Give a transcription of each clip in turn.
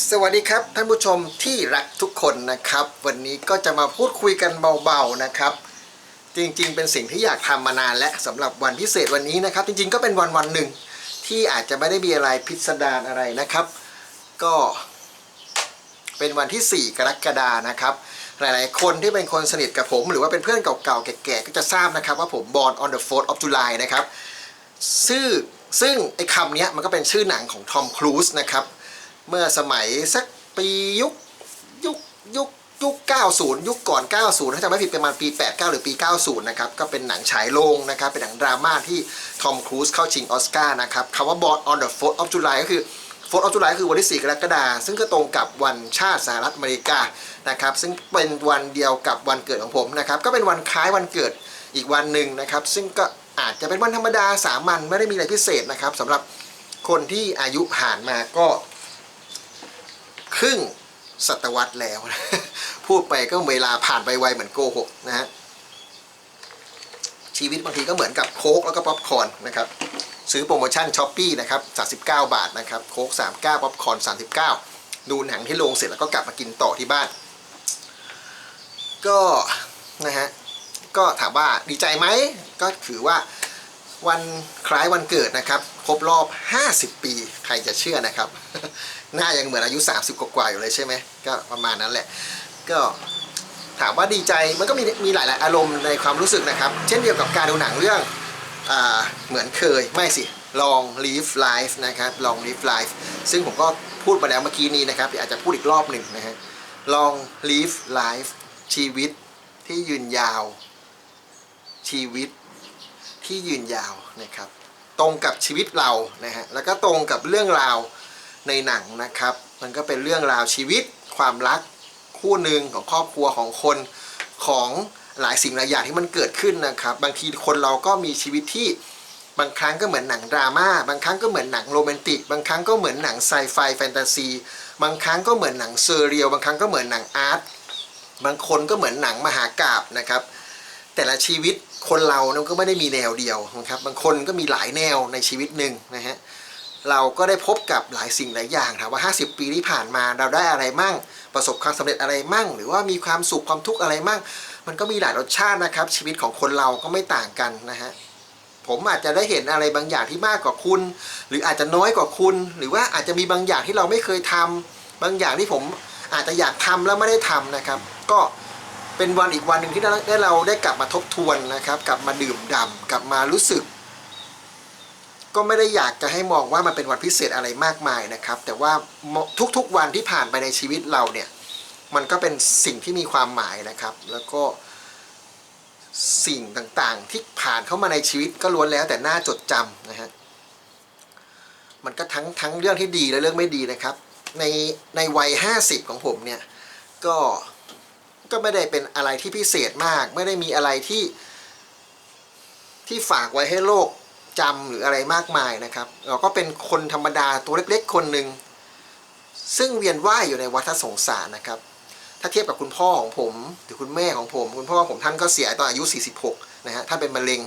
สวัสดีครับท่านผู้ชมที่รักทุกคนนะครับ วันนี้ก็จะมาพูดคุยกันเบาๆนะครับ จริงๆ เป็นสิ่งที่อยากทำมานานและสำหรับวันพิเศษวันนี้นะครับ จริงๆก็เป็นวันวันหนึ่งที่อาจจะไม่ได้มีอะไรพิสดารอะไรนะครับ ก็เป็นวันที่ 4 กรกฎานะครับ หลายๆ คนที่เป็นคนสนิทกับผม หรือว่าเป็นเพื่อนเก่าๆ แก่ๆ ก็จะทราบนะครับว่าผม born on the 4th of July นะครับ ซึ่งซึ่งไอ้คำนี้มันก็เป็นชื่อหนังของทอมครูซนะครับ เมื่อสมัยสักปียุคยุคยุคยุค 90 ยุคก่อน 90 ถ้าจำไม่ผิดประมาณปี 89 หรือปี 90 นะครับ ก็เป็นหนังฉายโรงนะครับ เป็นหนังดราม่าที่ทอมครูซเข้าชิงออสการ์นะครับคำว่า Born on the 4th of July ก็คือ 4th of July ก็คือวันที่ 4 กรกฎาคม ซึ่งก็ตรงกับวันชาติสหรัฐอเมริกา นะครับ ซึ่งเป็นวันเดียวกับวันเกิดของผมนะครับ ก็เป็นวันคล้ายวันเกิดอีกวันหนึ่งนะครับ ซึ่งก็อาจจะเป็นวันธรรมดาสามัญ ไม่ได้มีอะไรพิเศษนะครับสำหรับคนที่อายุผ่านมาก็ ครึ่งศตวรรษแล้ว พูดไปก็เวลาผ่านไปไวเหมือนโกหกนะฮะชีวิตบางทีก็เหมือนกับโค้กแล้วก็ป๊อปคอร์นนะครับซื้อโปรโมชั่นช้อปปี้นะครับ39 บาทนะครับโค้ก39ป๊อปคอร์น39 ดูหนังที่โรงเสร็จแล้วก็กลับมากินต่อที่บ้าน ก็นะฮะก็ถามว่าดีใจไหมก็ถือว่า วันคล้ายวันเกิดนะครับ ครบรอบ 50 ปี ใครจะเชื่อนะครับ หน้ายังเหมือนอายุ 30 กว่าๆอยู่เลยใช่ไหมก็ประมาณนั้นแหละ ก็ถามว่าดีใจมันก็มีมีหลาย ๆ อารมณ์ในความรู้สึกนะครับ เช่นเดียวกับการดูหนังเรื่องอเหมือนเคยไม่สิ Long Live Life นะครับ Long Live Life ซึ่งผมก็พูดไปแล้วเมื่อกี้นี้นะครับอาจจะพูดอีกรอบหนึ่งนะฮะ Long Live Life ชีวิตที่ยืนยาวชีวิต ที่ยืนยาวนะครับ ตรงกับชีวิตเรานะฮะแล้วก็ตรงกับเรื่องราวในหนังนะครับ มันก็เป็นเรื่องราวชีวิต ความรักคู่หนึ่งของครอบครัวของคนของหลายสิ่งหลายอย่างที่มันเกิดขึ้นนะครับ บางทีคนเราก็มีชีวิตที่บางครั้งก็เหมือนหนังดราม่าบางครั้งก็เหมือนหนังโรแมนติก บางครั้งก็เหมือนหนังไซไฟแฟนตาซีบางครั้งก็เหมือนหนังเซอร์เรียลบางครั้งก็เหมือนหนังอาร์ตบางคนก็เหมือนหนังมหากาบนะครับ แต่ละชีวิต คนเราเนี่ยก็ไม่ได้มีแนวเดียวนะครับ บางคนก็มีหลายแนวในชีวิตหนึ่งนะฮะเราก็ได้พบกับหลายสิ่งหลายอย่างถามว่า 50 ปีที่ผ่านมาเราได้อะไรมั่ง ประสบความสำเร็จอะไรมั่ง หรือว่ามีความสุขความทุกข์อะไรมั่ง มันก็มีหลายรสชาตินะครับ ชีวิตของคนเราก็ไม่ต่างกันนะฮะผมอาจจะได้เห็นอะไรบางอย่างที่มากกว่าคุณ หรืออาจจะน้อยกว่าคุณ หรือว่าอาจจะมีบางอย่างที่เราไม่เคยทำบางอย่างที่ผมอาจจะอยากทำแล้วไม่ได้ทำนะครับ ก็ เป็นวันอีกวันหนึ่งที่ได้เราได้กลับมาทบทวนนะครับ กลับมาดื่มด่ำกลับมารู้สึก ก็ไม่ได้อยากจะให้มองว่ามันเป็นวันพิเศษอะไรมากมายนะครับ แต่ว่าทุกๆวันที่ผ่านไปในชีวิตเราเนี่ย มันก็เป็นสิ่งที่มีความหมายนะครับ แล้วก็สิ่งต่างๆ ที่ผ่านเข้ามาในชีวิตก็ล้วนแล้วแต่น่าจดจำนะฮะมันก็ทั้งทั้งเรื่องที่ดีและเรื่องไม่ดีนะครับ ในในวัย 50 ของผมเนี่ย ก็ ก็ไม่ได้เป็นอะไรที่พิเศษมาก ไม่ได้มีอะไรที่ที่ฝากไว้ให้โลกจำหรืออะไรมากมายนะครับ เราก็เป็นคนธรรมดาตัวเล็กๆ คนหนึ่งซึ่งเวียนว่ายอยู่ในวัฏสงสารนะครับ ถ้าเทียบกับคุณพ่อของผมหรือคุณแม่ของผม คุณพ่อผมท่านก็เสียตอนอายุ 46 นะฮะท่านเป็นมะเร็ง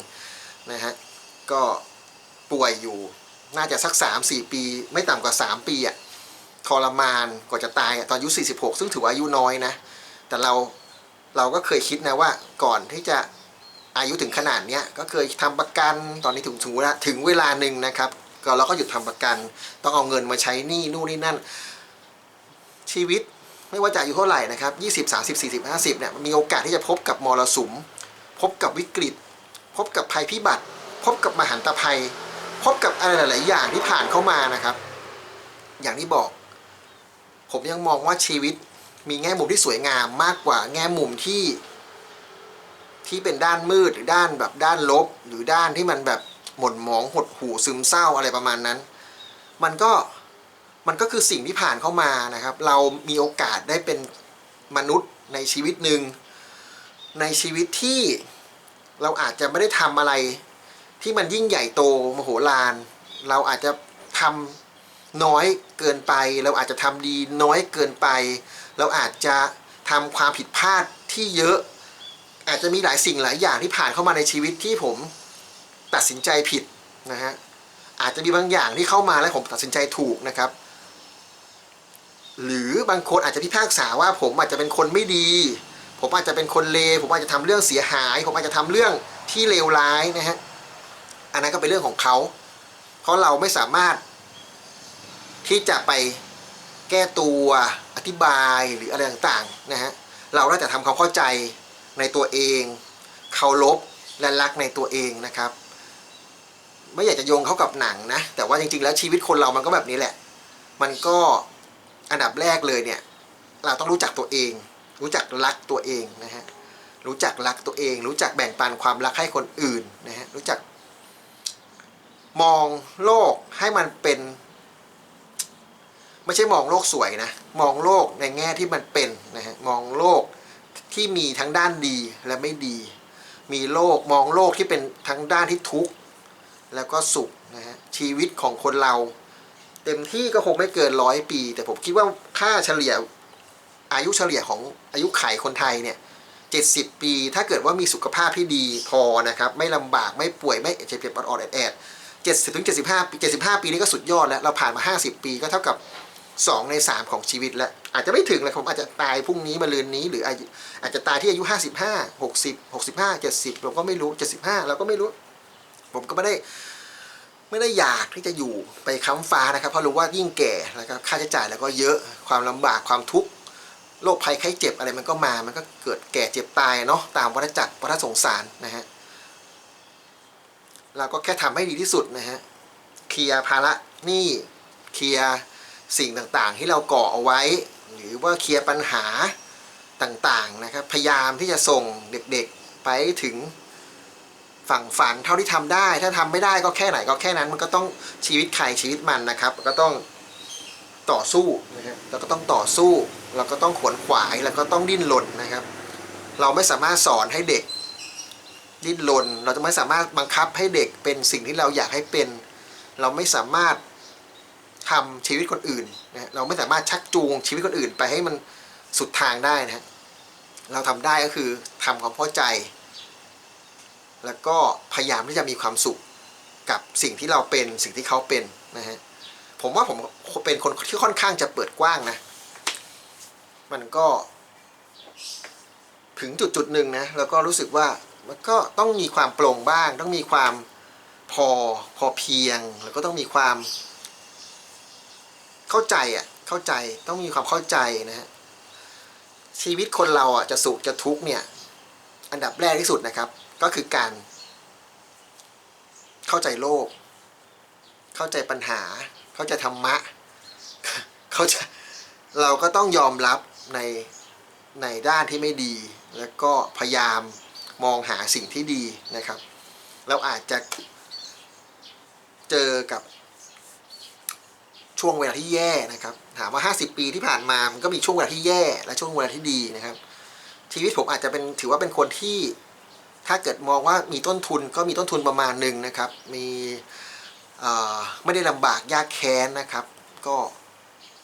นะฮะก็ป่วยอยู่น่าจะสัก 3-4 ปี ไม่ต่ำกว่า 3 ปีอะทรมานกว่าจะตายอะตอนอายุ 46 ซึ่งถือว่าอายุน้อยนะ แต่เราเราก็เคยคิดนะว่าก่อนที่จะอายุถึงขนาดเนี้ยก็เคยทำประกันตอนนี้ถึงถึงเวลาถึงเวลาหนึ่งนะครับ ก็เราก็หยุดทำประกัน ต้องเอาเงินมาใช้หนี้นู่นนี่นั่น ชีวิตไม่ว่าจะอายุเท่าไหร่นะครับ20 30 40 50เนี่ยมีโอกาสที่จะพบกับมรสุม พบกับวิกฤต พบกับภัยพิบัติ พบกับมหันตภัย พบกับอะไรหลาย ๆ อย่างที่ผ่านเข้ามานะครับ อย่างที่บอก ผมยังมองว่าชีวิต มีแง่มุมที่สวยงามมากกว่าแง่มุมที่ ที่เป็นด้านมืดหรือด้านแบบด้านลบ หรือด้านที่มันแบบหม่นหมองหดหู่ซึมเศร้าอะไรประมาณนั้น มันก็มันก็คือสิ่งที่ผ่านเข้ามานะครับ เรามีโอกาสได้เป็นมนุษย์ในชีวิตหนึ่งในชีวิตที่เราอาจจะไม่ได้ทำอะไร ที่มันยิ่งใหญ่โตมโหฬารเราอาจจะทำน้อยเกินไป เราอาจจะทำดีน้อยเกินไป เราอาจจะทำความผิดพลาดที่เยอะ อาจจะมีหลายสิ่งหลายอย่างที่ผ่านเข้ามาในชีวิตที่ผมตัดสินใจผิดนะฮะอาจจะมีบางอย่างที่เข้ามาแล้วผมตัดสินใจถูกนะครับ หรือบางคนอาจจะพิพากษาว่าผมอาจจะเป็นคนไม่ดี ผมอาจจะเป็นคนเลวผมอาจจะทำเรื่องเสียหาย ผมอาจจะทำเรื่องที่เลวร้ายนะฮะอันนั้นก็เป็นเรื่องของเขา เพราะเราไม่สามารถที่จะไป แก้ตัวอธิบายหรืออะไรต่างๆนะฮะเราได้แต่ทำความเข้าใจในตัวเองเคารพและรักในตัวเองนะครับ ไม่อยากจะโยงเขากับหนังนะ แต่ว่าจริงๆ แล้วชีวิตคนเรามันก็แบบนี้แหละ มันก็อันดับแรกเลยเนี่ย เราต้องรู้จักตัวเอง รู้จักรักตัวเองนะฮะรู้จักรักตัวเอง รู้จักแบ่งปันความรักให้คนอื่นนะฮะรู้จักมองโลกให้มันเป็น ไม่ใช่มองโลกสวยนะ มองโลกในแง่ที่มันเป็นนะฮะมองโลกที่มีทั้งด้านดีและไม่ดี มีโลกมองโลกที่เป็นทั้งด้านที่ทุกข์แล้วก็สุขนะฮะชีวิตของคนเรา เต็มที่ก็คงไม่เกินร้อยปี แต่ผมคิดว่าค่าเฉลี่ยอายุเฉลี่ยของอายุไขคนไทยเนี่ยเจ็ดสิบปี ถ้าเกิดว่ามีสุขภาพที่ดีพอนะครับ ไม่ลำบากไม่ป่วยไม่เจ็บเจ็บออดๆแอดๆเจ็ดสิบถึงเจ็ดสิบห้าปีเจ็ดสิบห้าปีนี่ก็สุดยอดแล้ว เราผ่านมาห้าสิบปีก็เท่ากับ สองในสามของชีวิตแล้ว อาจจะไม่ถึงเลยผมอาจจะตายพรุ่งนี้มาลืนนี้ หรืออายุอาจจะตายที่อายุห้าสิบห้าหกสิบหกสิบห้าเจ็ดสิบผมก็ไม่รู้เจ็ดสิบห้าเราก็ไม่รู้ ผมก็ไม่ได้ ไม่ได้อยากที่จะอยู่ไปค้ำฟ้านะครับ เพราะรู้ว่ายิ่งแก่แล้วก็ค่าใช้จ่ายแล้วก็เยอะความลำบากความทุกข์โรคภัยไข้เจ็บอะไรมันก็มา มันก็เกิดแก่เจ็บตายเนาะตามวัฏจักรวัฏสงสารนะฮะเราก็แค่ทำให้ดีที่สุดนะฮะเคลียร์ภาระนี้เคลียร์ สิ่งต่างๆ ที่เราก่อเอาไว้ หรือว่าเคลียร์ปัญหาต่างๆนะครับ พยายามที่จะส่งเด็กๆไปถึงฝั่งฝันเท่าที่ทำได้ ถ้าทำไม่ได้ก็แค่ไหนก็แค่นั้นมันก็ต้องชีวิตใครชีวิตมันนะครับ ก็ต้องต่อสู้นะฮะเราก็ต้องต่อสู้ เราก็ต้องขวนขวายแล้วก็ต้องดิ้นรนนะครับ เราไม่สามารถสอนให้เด็ก ดิ้นรนเราจะไม่สามารถบังคับให้เด็กเป็นสิ่งที่เราอยากให้เป็น เราไม่สามารถ ทำชีวิตคนอื่นนะเราไม่สามารถชักจูงชีวิตคนอื่นไปให้มันสุดทางได้นะเราทำได้ก็คือทำความเข้าใจ แล้วก็พยายามที่จะมีความสุขกับสิ่งที่เราเป็นสิ่งที่เขาเป็นนะฮะผมว่าผมเป็นคนที่ค่อนข้างจะเปิดกว้างนะ มันก็ ถึงจุดจุดหนึ่งนะแล้วก็รู้สึกว่ามันก็ต้องมีความโปร่งบ้าง ต้องมีความพอพอเพียง แล้วก็ต้องมีความ เข้าใจอะเข้าใจต้องมีความเข้าใจนะฮะชีวิตคนเราอะจะสุขจะทุกข์เนี่ย อันดับแรกที่สุดนะครับ ก็คือการ เข้าใจโลก เข้าใจปัญหา เข้าใจธรรมะ เข้าใจเราก็ต้องยอมรับในในด้านที่ไม่ดี แล้วก็พยายามมองหาสิ่งที่ดีนะครับ เราอาจจะเจอกับ ช่วงเวลาที่แย่นะครับ ถามว่า 50 ปีที่ผ่านมามันก็มีช่วงเวลาที่แย่ และช่วงเวลาที่ดีนะครับ ชีวิตผมอาจจะเป็นถือว่าเป็นคนที่ถ้าเกิดมองว่ามีต้นทุนก็มีต้นทุนประมาณหนึ่งนะครับ มีไม่ได้ลำบากยากแค้นนะครับ ก็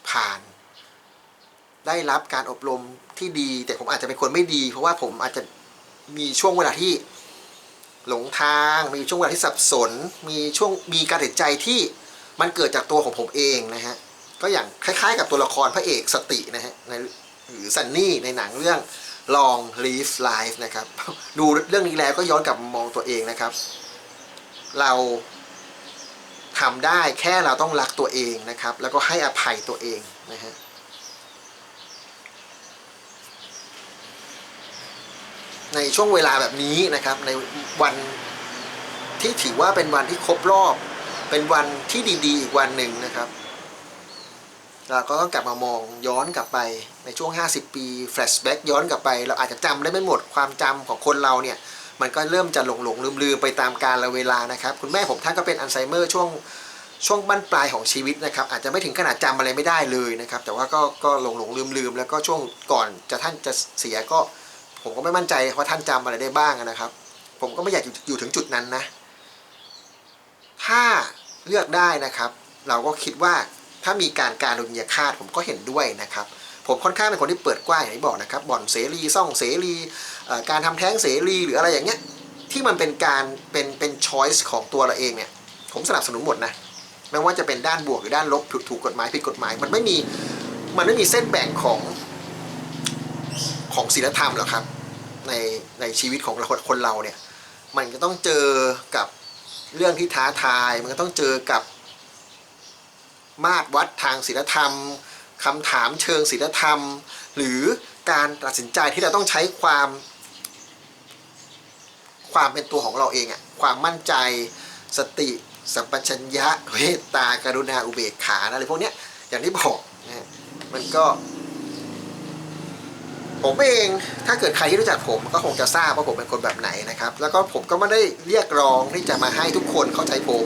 ผ่าน ได้รับการอบรมที่ดี แต่ผมอาจจะเป็นคนไม่ดี เพราะว่าผมอาจจะมีช่วงเวลาที่หลงทาง มีช่วงเวลาที่สับสน มีช่วงมีการตัดใจที่ มันเกิดจากตัวของผมเองนะฮะก็อย่างคล้ายๆ กับตัวละครพระเอกสตินะฮะในหรือซันนี่ในหนังเรื่อง Long Live Life นะครับ ดูเรื่องนี้แล้วก็ย้อนกลับมามองตัวเองนะครับ เราทำได้แค่เราต้องรักตัวเองนะครับ แล้วก็ให้อภัยตัวเองนะฮะในช่วงเวลาแบบนี้นะครับ ในวันที่ถือว่าเป็นวันที่ครบรอบ เป็นวันที่ดีๆอีกวันหนึ่งนะครับ เราก็ต้องกลับมามองย้อนกลับไปในช่วง 50 ปีแฟลชแบ็กย้อนกลับไป เราอาจจะจำได้ไม่หมดความจำของคนเราเนี่ย มันก็เริ่มจะหลงหลงลืมลืมไปตามกาลเวลานะครับ คุณแม่ผมท่านก็เป็นอัลไซเมอร์ช่วงช่วงบั้นปลายของชีวิตนะครับ อาจจะไม่ถึงขนาดจำอะไรไม่ได้เลยนะครับ แต่ว่าก็ก็หลงหลงลืมลืมแล้วก็ช่วงก่อนจะท่านจะเสียก็ ผมก็ไม่มั่นใจว่าท่านจำอะไรได้บ้างนะครับ ผมก็ไม่อยากอยู่ถึงจุดนั้นนะถ้า เลือกได้นะครับ เราก็คิดว่าถ้ามีการการดุลยฆาตผมก็เห็นด้วยนะครับ ผมค่อนข้างเป็นคนที่เปิดกว้างอย่างที่บอกนะครับบ่อนเสรีซ่องเสรีการทำแท้งเสรีหรืออะไรอย่างเงี้ยที่มันเป็นการเป็นเป็นช้อยส์ของตัวเราเองเนี่ยผมสนับสนุนหมดนะไม่ว่าจะเป็นด้านบวกหรือด้านลบถูกถูกกฎหมายผิดกฎหมาย มันไม่มีมันไม่มีเส้นแบ่งของของศีลธรรมหรอกครับ ในในชีวิตของคนคนเราเนี่ย มันก็ต้องเจอกับ เรื่องที่ท้าทายมันก็ต้องเจอกับมาตรวัดทางศีลธรรมคำถามเชิงศีลธรรม หรือการตัดสินใจที่เราต้องใช้ความ ความเป็นตัวของเราเองอะความมั่นใจสติ สัมปชัญญะเมตตากรุณาอุเบกขาอะไรพวกเนี้ยอย่างที่บอกนะมันก็ ผมเองถ้าเกิดใครที่รู้จักผมก็คงจะทราบว่าผมเป็นคนแบบไหนนะครับ แล้วก็ผมก็ไม่ได้เรียกร้องที่จะมาให้ทุกคนเข้าใจผม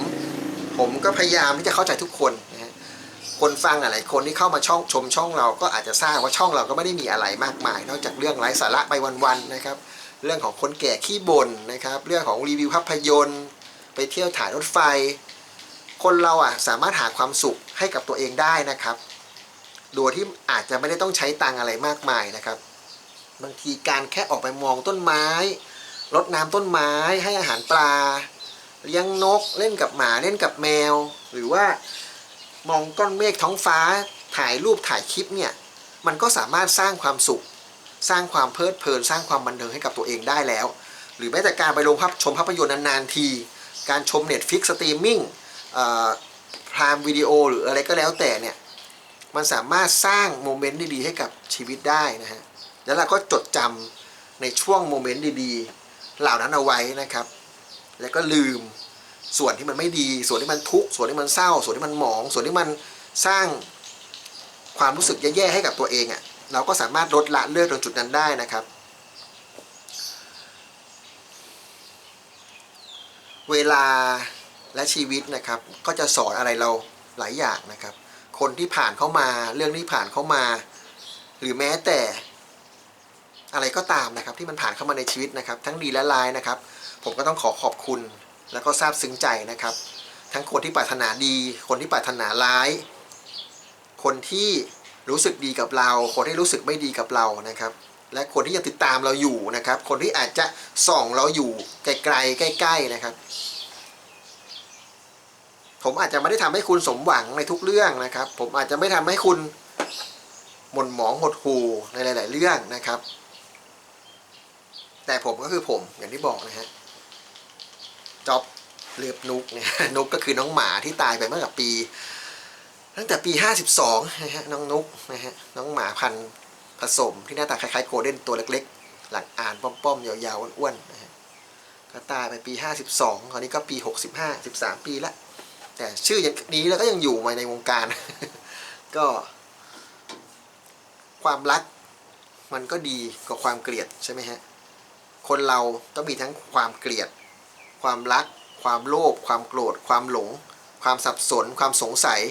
ผมก็พยายามที่จะเข้าใจทุกคนนะฮะคนฟังหลายคนที่เข้ามาช่องชมช่องเราก็อาจจะทราบว่าช่องเราก็ไม่ได้มีอะไรมากมาย นอกจากเรื่องไร้สาระไปวันๆนะครับ เรื่องของคนแก่ขี้บ่นนะครับ เรื่องของรีวิวภาพยนตร์ ไปเที่ยวถ่ายรถไฟ คนเราอะสามารถหาความสุขให้กับตัวเองได้นะครับ โดยที่อาจจะไม่ได้ต้องใช้ตังอะไรมากมายนะครับ บางทีการแค่ออกไปมองต้นไม้รดน้ำต้นไม้ให้อาหารปลา เลี้ยงนกเล่นกับหมาเล่นกับแมว หรือว่ามองก้อนเมฆท้องฟ้า ถ่ายรูปถ่ายคลิปเนี่ยมันก็สามารถสร้างความสุข สร้างความเพลิดเพลิน สร้างความบันเทิงให้กับตัวเองได้แล้ว หรือแม้แต่การไปโรงภาพชมภาพยนตร์นานๆที การชม Netflix สตรีมมิ่งพรามวิดีโอหรืออะไรก็แล้วแต่เนี่ยมันสามารถสร้างโมเมนต์ดีๆให้กับชีวิตได้นะฮะ แล้วเราก็จดจำในช่วงโมเมนต์ดีๆ เหล่านั้นเอาไว้นะครับ แล้วก็ลืมส่วนที่มันไม่ดี ส่วนที่มันทุกข์ส่วนที่มันเศร้า ส่วนที่มันหมอง ส่วนที่มันสร้างความรู้สึกแย่ๆให้กับตัวเองอะ่ะเราก็สามารถลดละเลิกตรงจุดนั้นได้นะครับ เวลาและชีวิตนะครับ ก็จะสอนอะไรเราหลายอย่างนะครับ คนที่ผ่านเข้ามาเรื่องที่ผ่านเข้ามา หรือแม้แต่ อะไรก็ตามนะครับที่มันผ่านเข้ามาในชีวิตนะครับ ทั้งดีและร้ายนะครับ ผมก็ต้องขอขอบคุณ แล้วก็ซาบซึ้งใจนะครับ ทั้งคนที่ปรารถนาดี คนที่ปรารถนาร้าย คนที่รู้สึกดีกับเรา คนที่รู้สึกไม่ดีกับเรานะครับ และคนที่ยังติดตามเราอยู่นะครับ คนที่อาจจะส่องเราอยู่ไกลๆใกล้ ๆนะครับ ผมอาจจะไม่ได้ทำให้คุณสมหวังในทุกเรื่องนะครับ ผมอาจจะไม่ทำให้คุณหม่นหมองหดหู่ในหลาย ๆ เรื่องนะครับ แต่ผมก็คือผมอย่างที่บอกนะฮะจ็อบเลือบนุกเนี่ยนุกก็คือน้องหมาที่ตายไปเมื่อกับปี ตั้งแต่ปี 52นะฮะน้องนุกนะฮะน้องหมาพันธุ์ผสมที่หน้าตาคล้ายๆโกลเด้นตัวเล็กๆ หลังอ่านป้อมๆ ยาวๆอ้วนๆนะฮะก็ตายไปปี 52 คราวนี้ก็ปี 65 13 ปีละ แต่ชื่ออย่างนี้แล้วก็ยังอยู่มาในวงการ ก็ ความรักมันก็ดีกว่าความเกลียดใช่ไหมฮะ คนเราต้องมีทั้งความเกลียด ความรัก ความโลภความโกรธ ความหลง ความสับสน ความสงสัย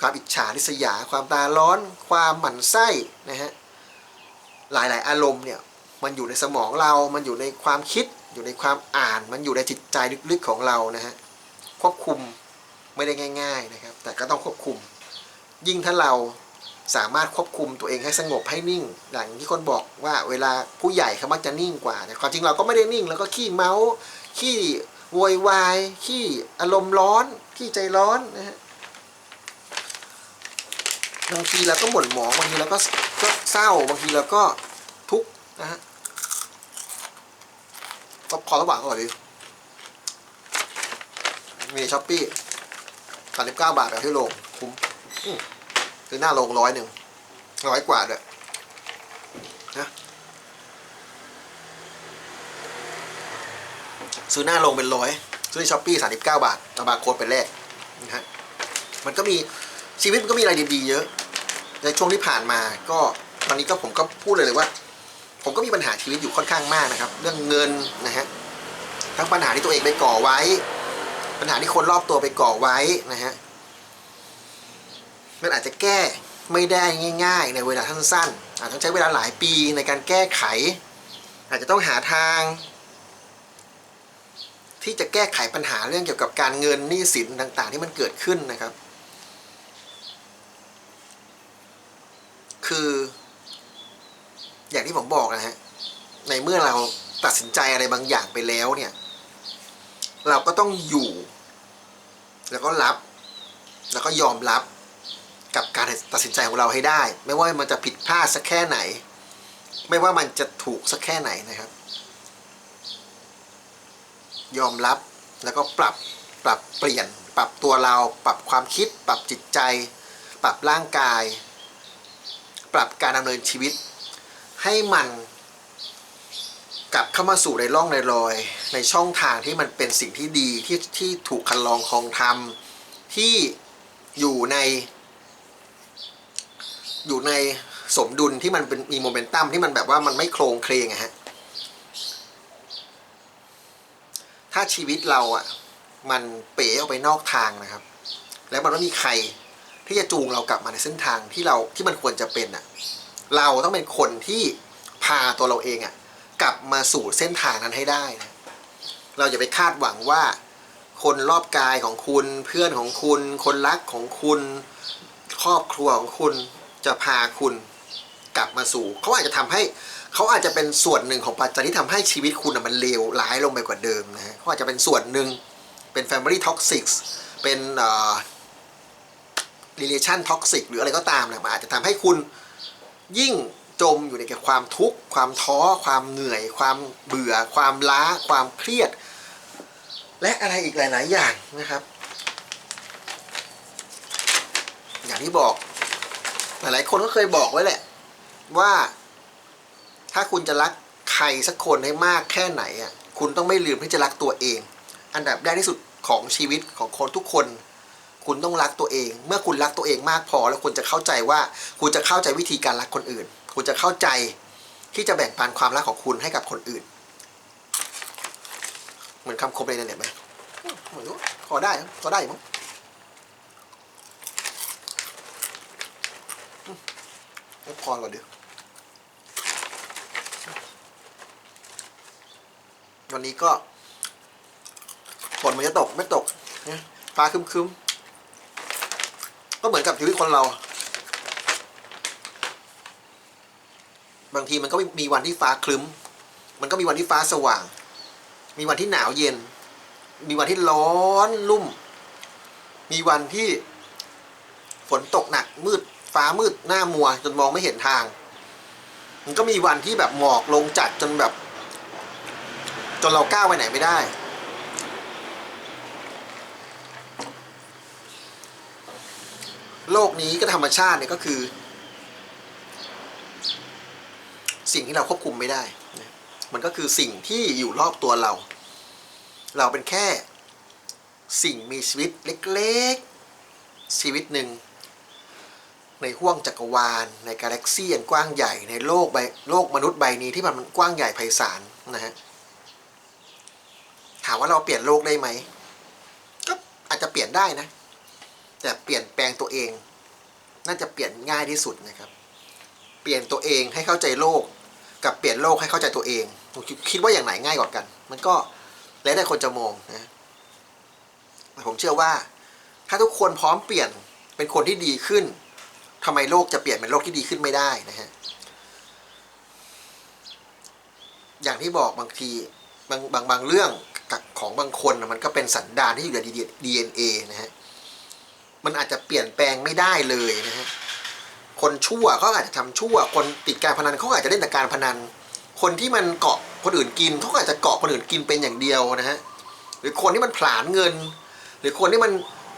ความอิจฉาริษยา ความตาร้อน ความหมั่นไส้นะฮะหลายๆ อารมณ์เนี่ยมันอยู่ในสมองเรา มันอยู่ในความคิด อยู่ในความอ่าน มันอยู่ในจิตใจลึกๆของเรานะฮะควบคุมไม่ได้ง่าย ๆนะครับ แต่ก็ต้องควบคุม ยิ่งถ้าเรา สามารถควบคุมตัวเองให้สงบให้นิ่งอย่างที่คนบอกว่าเวลาผู้ใหญ่เขามักจะนิ่งกว่าแต่ความจริงเราก็ไม่ได้นิ่ง แล้วก็ขี้เมาส์ขี้โวยวายขี้อารมณ์ร้อนขี้ใจร้อนนะฮะบางทีเราก็หม่นหมองบางทีเราก็ก็เศร้าบางทีเราก็ทุกข์นะฮะก็ขอระหว่างก่อนดิมีช้อปปี้สามสิบเก้าบาทแบบที่โรงคุ้มม คือหน้าโรงร้อยหนึ่งร้อยกว่าด้วยนะซื้อหน้าโรงเป็นร้อยซื้อช้อปปี้สามสิบเก้าบาทเอาบาร์โค้ดไปแลกนะฮะมันก็มีชีวิตมันก็มีอะไรดีๆเยอะ ในช่วงที่ผ่านมาก็ตอนนี้ก็ผมก็พูดเลยเลยว่า ผมก็มีปัญหาชีวิตอยู่ค่อนข้างมากนะครับ เรื่องเงินนะฮะทั้งปัญหาที่ตัวเองไปก่อไว้ ปัญหาที่คนรอบตัวไปก่อไว้นะฮะ มันอาจจะแก้ไม่ได้ง่าย ๆ ในเวลาสั้นๆอาจต้องใช้เวลาหลายปีในการแก้ไข อาจจะต้องหาทาง ที่จะแก้ไขปัญหาเรื่องเกี่ยวกับการเงินหนี้สินต่าง ๆ ที่มันเกิดขึ้นนะครับ คือ อย่างที่ผมบอกนะฮะในเมื่อเราตัดสินใจอะไรบางอย่างไปแล้วเนี่ย เราก็ต้องอยู่ แล้วก็รับ แล้วก็ยอมรับ กับการตัดสินใจของเราให้ได้ ไม่ว่ามันจะผิดพลาดสักแค่ไหน ไม่ว่ามันจะถูกสักแค่ไหนนะครับ ยอมรับแล้วก็ปรับปรับเปลี่ยน ปรับตัวเรา ปรับความคิด ปรับจิตใจ ปรับร่างกาย ปรับการดำเนินชีวิต ให้มันกลับเข้ามาสู่ในร่องในรอย ในช่องทางที่มันเป็นสิ่งที่ดีที่ที่ถูกคันลองคองทำที่อยู่ใน อยู่ในสมดุลที่มันเป็นมีโมเมนตัมที่มันแบบว่ามันไม่โครงเคลงอะฮะถ้าชีวิตเราอะมันเป๋ออกไปนอกทางนะครับ แล้วมันไม่มีใครที่จะจูงเรากลับมาในเส้นทางที่เราที่มันควรจะเป็นอะเราต้องเป็นคนที่พาตัวเราเองอะกลับมาสู่เส้นทางนั้นให้ได้นะเราอย่าไปคาดหวังว่า คนรอบกายของคุณเพื่อนของคุณ คนรักของคุณ ครอบครัวของคุณ จะพาคุณกลับมาสู่ เขาอาจจะทำให้เขาอาจจะเป็นส่วนหนึ่งของปัจจัยที่ทำให้ชีวิตคุณมันเลวร้ายลงไปกว่าเดิมนะฮะเขาอาจจะเป็นส่วนหนึ่งเป็น Family Toxic เป็นเอ่อ Relation Toxic หรืออะไรก็ตามนะมันอาจจะทำให้คุณยิ่งจมอยู่ในกับความทุกข์ ความท้อ ความเหนื่อย ความเบื่อ ความล้า ความเครียด และอะไรอีกหลาย ๆ อย่างนะครับ อย่างที่บอก หลายๆคนก็เคยบอกไว้แหละ ว่า ถ้าคุณจะรักใครสักคนให้มากแค่ไหนอะคุณต้องไม่ลืมที่จะรักตัวเอง อันดับแรกที่สุดของชีวิตของคนทุกคน คุณต้องรักตัวเอง เมื่อคุณรักตัวเองมากพอ แล้วคุณจะเข้าใจว่า คุณจะเข้าใจวิธีการรักคนอื่น คุณจะเข้าใจที่จะแบ่งปันความรักของคุณให้กับคนอื่น เหมือนคำคมในเน็ตไหมเหมือนว่าพอได้นะพอได้มั้งอืม ให้พอก่อนเดี๋ยววันนี้ก็ฝนมันจะตกไม่ตกนะฟ้าครึ้มก็เหมือนกับชีวิตคนเรา บางทีมันก็มีวันที่ฟ้าครึ้ม มันก็มีวันที่ฟ้าสว่าง มีวันที่หนาวเย็น มีวันที่ร้อนลุ่ม มีวันที่ฝนตกหนักมืด ฟ้ามืดหน้ามัว จนมองไม่เห็นทาง มันก็มีวันที่แบบหมอกลงจัดจนแบบ จนเราก้าวไปไหนไม่ได้ โลกนี้ก็ธรรมชาติเนี่ยก็คือ สิ่งที่เราควบคุมไม่ได้ มันก็คือสิ่งที่อยู่รอบตัวเรา เราเป็นแค่ สิ่งมีชีวิตเล็กๆ ชีวิตหนึ่ง ในห้วงจักรวาล ในกาแล็กซี่อันกว้างใหญ่ในโลกใบโลกมนุษย์ใบนี้ที่มันกว้างใหญ่ไพศาลนะฮะถามว่าเราเปลี่ยนโลกได้ไหมก็อาจจะเปลี่ยนได้นะ แต่เปลี่ยนแปลงตัวเอง น่าจะเปลี่ยนง่ายที่สุดนะครับ เปลี่ยนตัวเองให้เข้าใจโลก กับเปลี่ยนโลกให้เข้าใจตัวเองผมคิดว่าอย่างไหนง่ายกว่ากัน มันก็แล้วแต่คนจะมองนะแต่ผมเชื่อว่า ถ้าทุกคนพร้อมเปลี่ยนเป็นคนที่ดีขึ้น ทำไมโลกจะเปลี่ยนเป็นโลกที่ดีขึ้นไม่ได้นะฮะ อย่างที่บอกบางทีบางบางบางเรื่องของบางคนมันก็เป็นสันดานที่อยู่ใน DNA นเอนะฮะ มันอาจจะเปลี่ยนแปลงไม่ได้เลยนะฮะ คนชั่วเขาอาจจะทำชั่ว คนติดการพนันเขาอาจจะเล่นแต่การพนัน คนที่มันเกาะคนอื่นกินเขาอาจจะเกาะคนอื่นกินเป็นอย่างเดียวนะฮะ หรือคนที่มันผลาญเงิน หรือคนที่มัน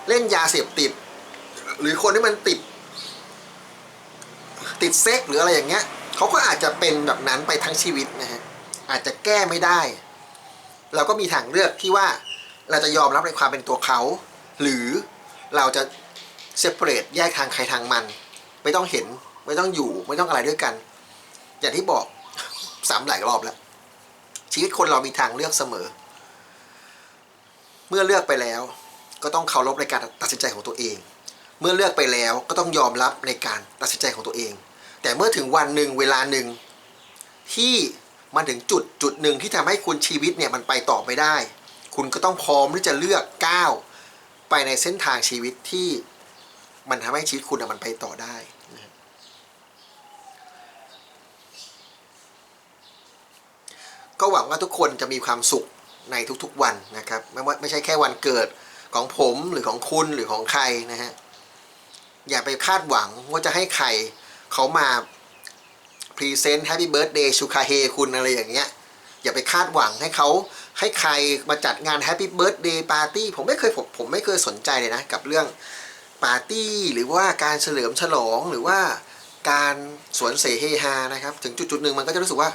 เล่นยาเสพติด หรือคนที่มันติด ติดเซ็กหรืออะไรอย่างเงี้ยเขาก็อาจจะเป็นแบบนั้นไปทั้งชีวิตนะฮะอาจจะแก้ไม่ได้ เราก็มีทางเลือกที่ว่าเราจะยอมรับในความเป็นตัวเขา หรือเราจะเซ p เ r ร t แยกทางใครทางมัน ไม่ต้องเห็นไม่ต้องอยู่ไม่ต้องอะไรด้วยกัน อย่างที่บอกสามหลายรอบแล้ว ชีวิตคนเรามีทางเลือกเสมอ เมื่อเลือกไปแล้ว ก็ต้องเคารพในการตัดสินใจของตัวเอง เมื่อเลือกไปแล้วก็ต้องยอมรับในการตัดสินใจของตัวเอง แต่เมื่อถึงวันหนึ่งเวลาหนึ่งที่มันถึงจุดจุดหนึ่งที่ทำให้คุณชีวิตเนี่ยมันไปต่อไม่ได้ คุณก็ต้องพร้อมที่จะเลือกก้าวไปในเส้นทางชีวิตที่มันทำให้ชีวิตคุณน่ะมันไปต่อได้นะก็หวังว่าทุกคนจะมีความสุขในทุกๆวันนะครับ ไม่ว่าไม่ใช่แค่วันเกิดของผมหรือของคุณหรือของใครนะฮะอย่าไปคาดหวังว่าจะให้ใคร เขามาพรีเซนต์แฮปปี้เบิร์ดเดย์ชูคาเฮคุณอะไรอย่างเงี้ยอย่าไปคาดหวังให้เขาให้ใครมาจัดงานแฮปปี้เบิร์ดเดย์ปาร์ตี้ผมไม่เคยผมผมไม่เคยสนใจเลยนะกับเรื่องปาร์ตี้หรือว่าการเฉลิมฉลองหรือว่าการสวนเสเฮฮานะครับ ถึงจุดจุดหนึ่งมันก็จะรู้สึกว่า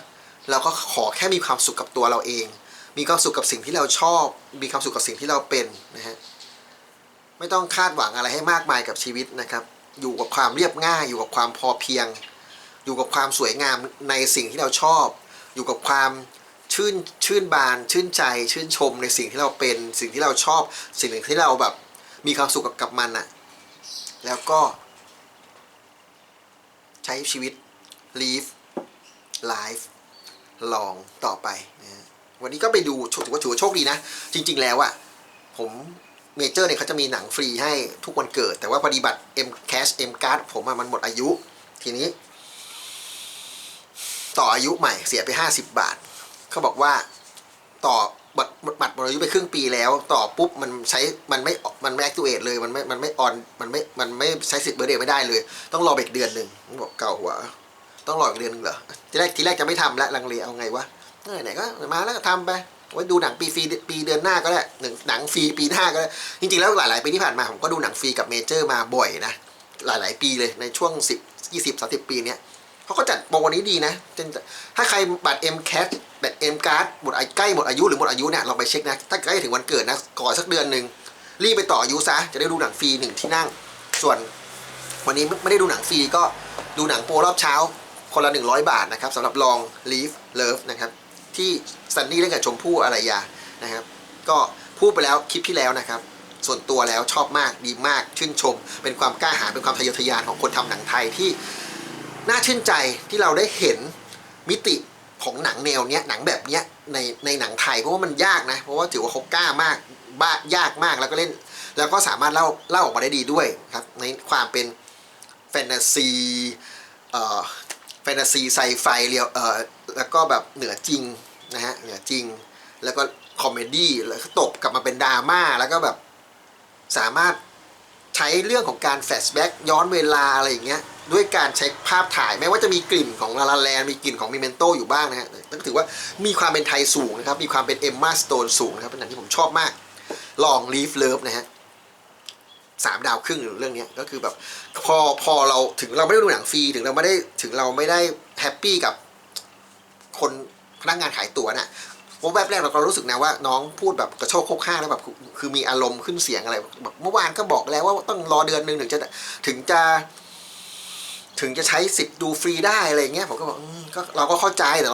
เราก็ขอแค่มีความสุขกับตัวเราเอง มีความสุขกับสิ่งที่เราชอบ มีความสุขกับสิ่งที่เราเป็นนะฮะไม่ต้องคาดหวังอะไรให้มากมายกับชีวิตนะครับ อยู่กับความเรียบง่าย อยู่กับความพอเพียง อยู่กับความสวยงามในสิ่งที่เราชอบ อยู่กับความชื่นชื่นบาน ชื่นใจ ชื่นชมในสิ่งที่เราเป็น สิ่งที่เราชอบ สิ่งที่เราแบบมีความสุขกับกับมันอะแล้วก็ ใช้ชีวิต live life ลองต่อไปนะวันนี้ก็ไปดูถือว่าถือว่าโชคดีนะ จริง ๆ แล้วอะผม เมเจอร์เนี่ยเขาจะมีหนังฟรีให้ทุกวันเกิด แต่ว่าปฏิบัติ M Cash M Card ผมอะมันหมดอายุ ทีนี้ ต่ออายุใหม่เสียไป 50 บาท เขาบอกว่าต่อบัตรบัตรหมดอายุไปครึ่งปีแล้ว ต่อปุ๊บมันใช้มันไม่มันไม่แอคทีเวตเลยมันไม่มันไม่ออนมันไม่มันไม่ใช้สิทธิ์เบอร์เดย์ไม่ได้เลย ต้องรออีกเดือนหนึ่งบอกเก่าหัวต้องรออีกเดือนหนึ่งเหรอทีแรกทีแรกจะไม่ทำแล้วลังเลเอาไงวะเออไหนก็มาแล้วก็ทำไป ไว้ดูหนังปีฟรีปีเดือนหน้าก็ได้หนึ่งหนังฟรีปีหน้าก็ได้จริงๆแล้วหลายๆปีที่ผ่านมาผมก็ดูหนังฟรีกับเมเจอร์มาบ่อยนะหลายๆ ปีเลยในช่วง 10 20 30 ปีเนี้ยเขาก็จัดโปรวันนี้ดีนะถ้าใครบัตร M Cash บัตร M Card หมดอายุใกล้หมดอายุหรือหมดอายุเนี่ยลองไปเช็คนะ ถ้าใกล้ถึงวันเกิดนะก่อนสักเดือนหนึ่งรีบไปต่ออายุซะจะได้ดูหนังฟรีหนึ่งที่นั่ง ส่วนวันนี้ไม่ได้ดูหนังฟรีก็ดูหนังโปรรอบเช้า คนละ 100 บาทนะครับสำหรับลอง Leave Love นะครับ ที่ซันนี่เล่นกับชมพู่อารยานะครับ ก็พูดไปแล้วคลิปที่แล้วนะครับ ส่วนตัวแล้วชอบมากดีมากชื่นชม เป็นความกล้าหาญเป็นความทะเยอทะยานของคนทำหนังไทยที่น่าชื่นใจที่เราได้เห็นมิติของหนังแนวเนี้ยหนังแบบเนี้ยในในหนังไทยเพราะว่ามันยากนะ เพราะว่าถือว่าเขากล้ามากบ้ายากมากแล้วก็เล่น แล้วก็สามารถเล่าเล่าออกมาได้ดีด้วยครับ ในความเป็นแฟนตาซีเอ่อแฟนตาซีไซไฟเรียวเอ่อ แล้วก็แบบเหนือจริงนะฮะเหนือจริง แล้วก็คอมเมดี้แล้วก็ตบกลับมาเป็นดราม่าแล้วก็แบบสามารถใช้เรื่องของการแฟลชแบ็กย้อนเวลาอะไรอย่างเงี้ยด้วยการใช้ภาพถ่ายแม้ว่าจะมีกลิ่นของลาลาแลนมีกลิ่นของมิเมนโตอยู่บ้างนะฮะแต่ถือว่ามีความเป็นไทยสูงนะครับ มีความเป็นเอมมาสโตนสูงนะครับ เป็นหนังที่ผมชอบมาก ลองลีฟเลิฟนะฮะสามดาวครึ่งเรื่องนี้ก็คือแบบ พอพอเราถึงเราไม่ได้ดูหนังฟรีถึงเราไม่ได้ถึงเราไม่ได้แฮปปี้กับ คนพนักงานขายตั๋วน่ะว่าแวบแรกเราก็รู้สึกนะว่าน้องพูดแบบกระโชกโคกข้างแล้วแบบคือมีอารมณ์ขึ้นเสียงอะไรแบบเมื่อวานก็บอกแล้วว่าต้องรอเดือนหนึ่งถึงจะถึงจะถึงจะใช้สิทธิ์ดูฟรีได้อะไรเงี้ยผมก็บอกก็เราก็เข้าใจแต่